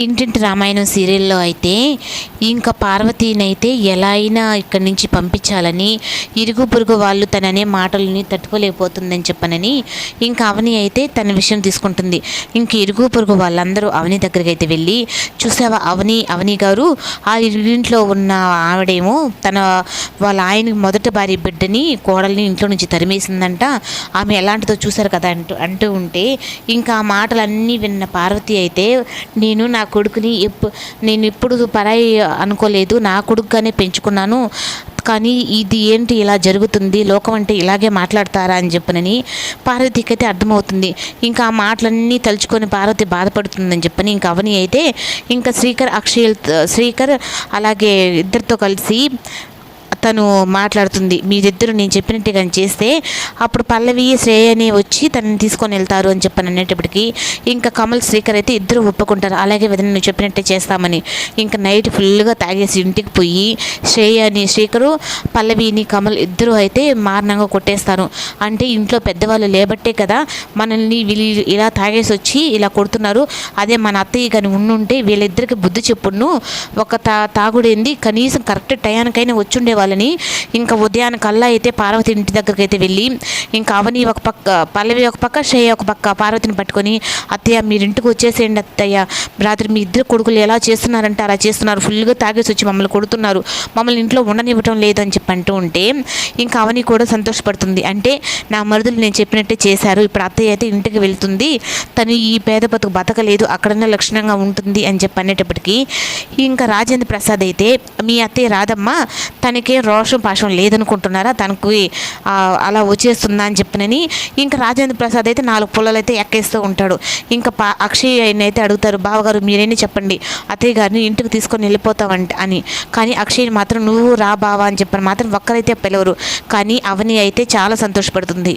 ఇంటింటి రామాయణం సీరియల్లో అయితే ఇంకా పార్వతీనైతే ఎలా అయినా ఇక్కడి నుంచి పంపించాలని ఇరుగు పొరుగు వాళ్ళు తననే మాటలని తట్టుకోలేకపోతుందని చెప్పనని ఇంకా అవని అయితే తన విషయం తీసుకుంటుంది. ఇంక ఇరుగు పొరుగు వాళ్ళందరూ అవని దగ్గరికి అయితే వెళ్ళి చూసావా అవని అవని గారు? ఆ ఇంట్లో ఉన్న ఆవిడేమో తన వాళ్ళ ఆయన మొదటి భార్య బిడ్డని కోడల్ని ఇంట్లో నుంచి తరిమేసిందంట. ఆమె ఎలాంటిదో చూశారు కదా అంటూ అంటూ ఉంటే ఇంకా ఆ మాటలన్నీ విన్న పార్వతి అయితే నేను నా కొడుకుని ఎప్పు నేను ఎప్పుడు పరాయి అనుకోలేదు నా కొడుకుగానే పెంచుకున్నాను. కానీ ఇది ఏంటి ఇలా జరుగుతుంది? లోకం అంటే ఇలాగే మాట్లాడతారా అని చెప్పనని పార్వతికి అయితే అర్థమవుతుంది. ఇంకా ఆ మాటలన్నీ తలుచుకొని పార్వతి బాధపడుతుందని చెప్పని ఇంకా అవని అయితే ఇంకా శ్రీకర్ అక్షయ్ శ్రీకర్ అలాగే ఇద్దరితో కలిసి తను మాట్లాడుతుంది. మీరిద్దరు నేను చెప్పినట్టు కానీ చేస్తే అప్పుడు పల్లవి శ్రేయని వచ్చి తనని తీసుకొని వెళ్తారు అని చెప్పని అనేటప్పటికి ఇంకా కమల్ శ్రీకర్ అయితే ఇద్దరు ఒప్పుకుంటారు. అలాగే వదిన నువ్వు చెప్పినట్టే చేస్తామని. ఇంకా నైట్ ఫుల్గా తాగేసి ఇంటికి పోయి శ్రేయని శ్రీకరు పల్లవిని కమల్ ఇద్దరు అయితే మారణంగా కొట్టేస్తారు. అంటే ఇంట్లో పెద్దవాళ్ళు లేబట్టే కదా మనల్ని వీళ్ళు ఇలా తాగేసి వచ్చి ఇలా కొడుతున్నారు. అదే మన అత్తయ్య కానీ ఉండుంటే వీళ్ళిద్దరికి బుద్ధి చెప్పును ఒక తా తాగుడేంది? కనీసం కరెక్ట్ టయానికైనా వచ్చుండే వాళ్ళని ఇంకా ఉదయానికల్లా అయితే పార్వతి ఇంటి దగ్గరికి అయితే వెళ్ళి ఇంకా అవని ఒక పక్క పల్లవి ఒక పక్క శ్రేయ ఒక పక్క పార్వతిని పట్టుకొని అత్తయ్య మీరు ఇంటికి వచ్చేసేయండి అత్తయ్య. రాత్రి మీ ఇద్దరు కొడుకులు ఎలా చేస్తున్నారంటే అలా చేస్తున్నారు. ఫుల్గా తాగేసి వచ్చి మమ్మల్ని కొడుతున్నారు. మమ్మల్ని ఇంట్లో ఉండనివ్వటం లేదని చెప్పి అంటూ ఉంటే ఇంకా అవని కూడా సంతోషపడుతుంది. అంటే నా మరుదులు నేను చెప్పినట్టే చేశారు. ఇప్పుడు అత్తయ్య అయితే ఇంటికి వెళ్తుంది. తను ఈ పేద బతుకు బతకలేదు. అక్కడనే లక్షణంగా ఉంటుంది అని చెప్పి అనేటప్పటికీ ఇంకా రాజేంద్ర ప్రసాద్ అయితే మీ అత్తయ్య రాదమ్మ. తనకే రోషం పాషం లేదనుకుంటున్నారా? తనకు అలా వచ్చేస్తుందా అని చెప్పినని ఇంకా రాజేంద్ర ప్రసాద్ అయితే నాలుగు పుల్లలు అయితే ఎక్కేస్తూ ఉంటాడు. ఇంకా పా అక్షయ్ ఆయన అయితే అడుగుతారు బావగారు మీరేనే చెప్పండి? అత్తయ్య గారిని ఇంటికి తీసుకొని వెళ్ళిపోతామంట అని. కానీ అక్షయ్ మాత్రం నువ్వు రా బావా అని చెప్పని మాత్రం ఒక్కరైతే పిలవరు. కానీ అవని అయితే చాలా సంతోషపడుతుంది.